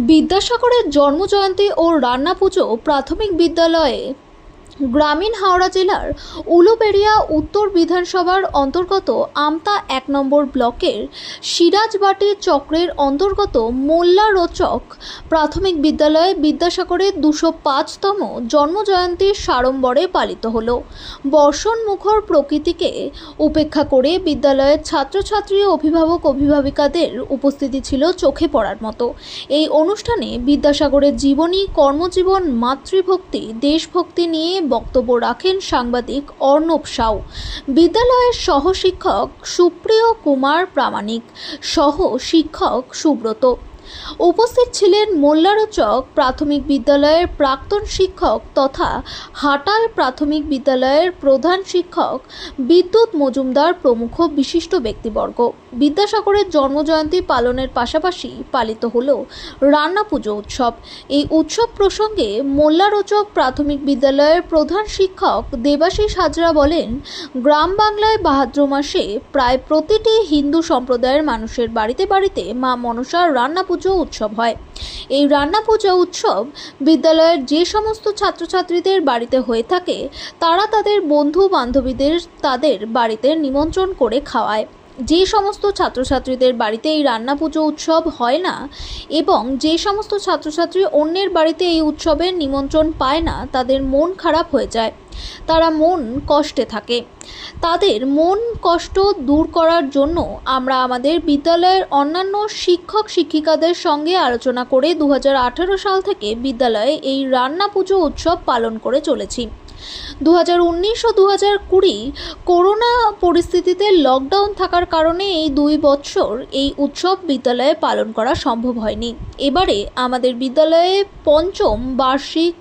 বিদ্যাসাগরের জন্মজয়ন্তী ও রান্না পুজো প্রাথমিক বিদ্যালয়ে গ্রামীণ হাওড়া জেলার উলুবেড়িয়া উত্তর বিধানসভার অন্তর্গত আমতা এক নম্বর ব্লকের সিরাজবাটি চক্রের অন্তর্গত মোল্লা রোচক প্রাথমিক বিদ্যালয়ে বিদ্যাসাগরের দুশো পাঁচতম জন্মজয়ন্তী সাড়ম্বরে পালিত হলো। বর্ষণ মুখর প্রকৃতিকে উপেক্ষা করে বিদ্যালয়ের ছাত্রছাত্রী, অভিভাবক, অভিভাবিকাদের উপস্থিতি ছিল চোখে পড়ার মতো। এই অনুষ্ঠানে বিদ্যাসাগরের জীবনী, কর্মজীবন, মাতৃভক্তি, দেশভক্তি নিয়ে বক্তব্য রাখেন সাংবাদিক অর্ণব সাউ। বিদ্যালয়ের সহশিক্ষক সুপ্রিয় কুমার প্রামাণিক সহ শিক্ষক সুব্রত। উপস্থিত ছিলেন মোল্লারচক প্রাথমিক বিদ্যালয়ের প্রাক্তন শিক্ষক তথা হাটাল প্রাথমিক বিদ্যালয়ের প্রধান শিক্ষক বিদ্যুৎ মজুমদার প্রমুখ বিশিষ্ট ব্যক্তিবর্গ। বিদ্যাসাগরের জন্মজয়ন্তী পালনের পাশাপাশি পালিত হল রান্না পুজো উৎসব। এই উৎসব প্রসঙ্গে মোল্লারোচক প্রাথমিক বিদ্যালয়ের প্রধান শিক্ষক দেবাশিস হাজরা বলেন, গ্রাম বাংলায় ভাদ্র মাসে প্রায় প্রতিটি হিন্দু সম্প্রদায়ের মানুষের বাড়িতে বাড়িতে মা মনসার রান্না পুজো উৎসব হয়। এই রান্না পূজা উৎসব বিদ্যালয়ের যে সমস্ত ছাত্রছাত্রীদের বাড়িতে হয়ে থাকে, তারা তাদের বন্ধু বান্ধবীদের তাদের বাড়িতে নিমন্ত্রণ করে খাওয়ায়। যে সমস্ত ছাত্রছাত্রীদের বাড়িতে এই রান্না পুজো উৎসব হয় না এবং যে সমস্ত ছাত্রছাত্রী অন্যের বাড়িতে এই উৎসবের নিমন্ত্রণ পায় না, তাদের মন খারাপ হয়ে যায়। তারা মন কষ্টে থাকে। তাদের মন কষ্ট দূর করার জন্য আমরা আমাদের বিদ্যালয়ের অন্যান্য শিক্ষক শিক্ষিকাদের সঙ্গে আলোচনা করে দু হাজার আঠারো সাল থেকে বিদ্যালয়ে এই রান্না পুজো উৎসব পালন করে চলেছি। দু হাজার উনিশ ও দু হাজার কুড়ি করোনা পরিস্থিতিতে লকডাউন থাকার কারণে এই দুই বছর এই উৎসব বিদ্যালয়ে পালন করা সম্ভব হয়নি। এবারে আমাদের বিদ্যালয়ে পঞ্চম বার্ষিক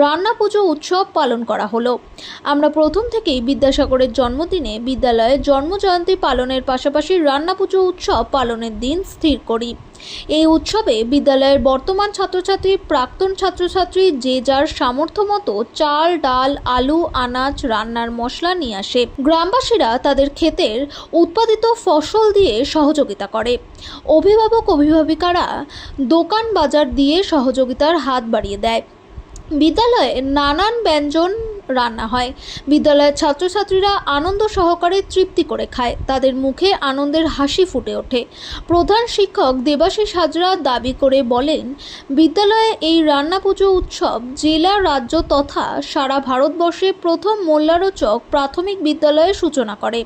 রান্না পুজো উৎসব পালন করা হলো। আমরা প্রথম থেকেই বিদ্যাসাগরের জন্মদিনে বিদ্যালয়ে জন্মজয়ন্তী পালনের পাশাপাশি রান্না পুজো উৎসব পালনের দিন স্থির করি। এই উৎসবে বিদ্যালয়ের বর্তমান ছাত্রছাত্রী, প্রাক্তন ছাত্রছাত্রী যে যার সামর্থ্য মতো চাল, ডাল, আলু, আনাজ, রান্নার মশলা নিয়ে আসে। গ্রামবাসীরা তাদের ক্ষেতের উৎপাদিত ফসল দিয়ে সহযোগিতা করে। অভিভাবক, অভিভাবিকারা দোকান বাজার দিয়ে সহযোগিতার হাত বাড়িয়ে দেয়। বিদ্যালয়ে নানান ব্যঞ্জন রান্না হয়। বিদ্যালয়ের ছাত্রছাত্রীরা আনন্দ সহকারে তৃপ্তি করে খায়। তাদের মুখে আনন্দের হাসি ফুটে ওঠে। প্রধান শিক্ষক দেবাশিস হাজরা দাবি করে বলেন, বিদ্যালয়ে এই রান্না পুজো উৎসব জেলা, রাজ্য তথা সারা ভারতবর্ষে প্রথম মোল্লারোচক প্রাথমিক বিদ্যালয়ে সূচনা করে।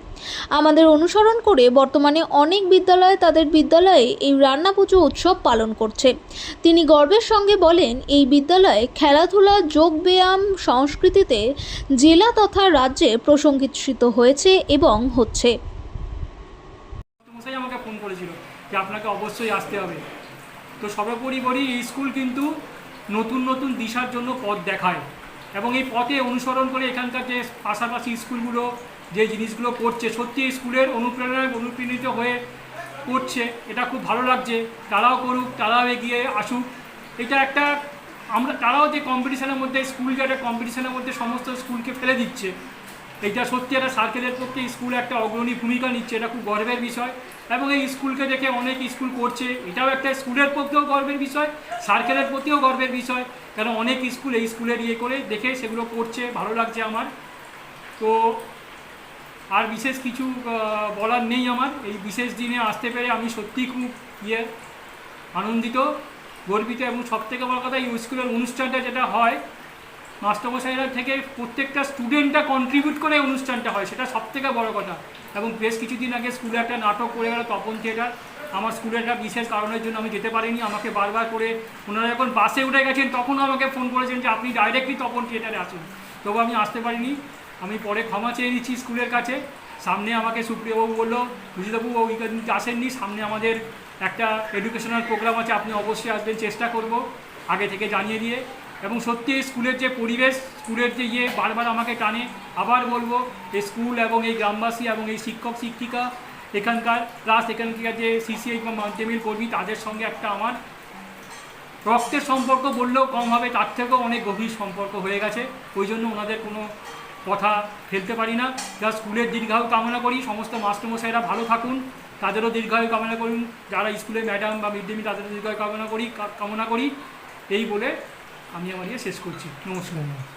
আমাদের অনুসরণ করে বর্তমানে অনেক বিদ্যালয়ে তাদের বিদ্যালয়ে এই রান্না পুজো উৎসব পালন করছে। তিনি গর্বের সঙ্গে বলেন, এই বিদ্যালয়ে খেলাধুলা, যোগ ব্যায়াম, সংস্কৃতিতে জেলা তথা রাজ্যে প্রসঙ্গিত হয়েছে এবং হচ্ছে। আমাকে ফোন যে আপনাকে অবশ্যই আসতে হবে। তো সর্বোপরি স্কুল কিন্তু নতুন নতুন দিশার জন্য পথ দেখায় এবং এই পথে অনুসরণ করে এখানকার যে পাশাপাশি স্কুলগুলো, যে জিনিসগুলো করছে, সত্যি স্কুলের অনুপ্রেরণায় অনুপ্রাণিত হয়ে করছে। এটা খুব ভালো লাগছে। তারাও করুক, তারাও এগিয়ে আসুক। এটা একটা আমরা, তারাও যে কম্পিটিশনের মধ্যে স্কুল যে একটা কম্পিটিশনের মধ্যে সমস্ত স্কুলকে ফেলে দিচ্ছে এইটা সত্যি একটা সার্কেলের পক্ষে স্কুল একটা অগ্রণী ভূমিকা নিচ্ছে, এটা খুব গর্বের বিষয়। এবং এই স্কুলকে দেখে অনেক স্কুল করছে, এটাও একটা স্কুলের পক্ষেও গর্বের বিষয় সার্কেলের প্রতিও গর্বের বিষয় কারণ অনেক স্কুল এই স্কুলের ইয়ে করে দেখে সেগুলো করছে, ভালো লাগছে আমার। তো আর বিশেষ কিছু বলার নেই আমার, এই বিশেষ দিনে আসতে পেরে আমি সত্যিই খুব ইয়ে আনন্দিত। গর্বিত এবং সবথেকে বড় কথা এই স্কুলের অনুষ্ঠানটা যেটা হয়, মাস্টারমশাইরা থেকে প্রত্যেকটা স্টুডেন্টটা কন্ট্রিবিউট করে অনুষ্ঠানটা হয়, সেটা সবথেকে বড় কথা। এবং বেশ কিছুদিন আগে স্কুলে একটা নাটক করে গেল তপন থিয়েটার। আমার স্কুলের একটা বিশেষ কারণের জন্য আমি যেতে পারিনি, আমাকে বারবার করে ওনারা যখন বাসে উঠে গেছেন, তখন আমাকে ফোন করেছেন যে, আপনি ডাইরেক্টলি তপন থিয়েটারে আসুন। তবু আমি আসতে পারিনি। আমি পরে ক্ষমা চেয়ে নিচ্ছি স্কুলের কাছে। সামনে আমাকে সুপ্রিয়বাবু বলল বুঝিবাবু ওই আসেননি। সামনে আমাদের একটা এডুকেশনাল প্রোগ্রাম আছে, আপনি অবশ্যই আসবেন, চেষ্টা করব আগে থেকে জানিয়ে দিয়ে। এবং সত্যি স্কুলের যে পরিবেশ, স্কুলের যে ইয়ে বারবার আমাকে টানে, আবার বলব, এই স্কুল এবং এই গ্রামবাসী এবং এই শিক্ষক, শিক্ষিকা এখানকার প্লাস এখানকার যে সিসিআই বা মাধ্যমিক কর্মী, তাদের সঙ্গে একটা আমার রক্তের সম্পর্ক বললেও কম হবে, তার থেকেও অনেক গভীর সম্পর্ক হয়ে গেছে। ওই জন্য ওনাদের কোনো কথা ফেলতে পারি না। যা স্কুলের দীর্ঘায়ু কামনা করি। সমস্ত মাস্টারমশাইরা ভালো থাকুন। তাদেরও দীর্ঘায়ু কামনা করুন যারা স্কুলে ম্যাডাম বা মিড ডে মিল, তাদেরও দীর্ঘায়ু কামনা করি কামনা করি। এই বলে আমি আমার ইয়ে শেষ করছি। নমস্কার।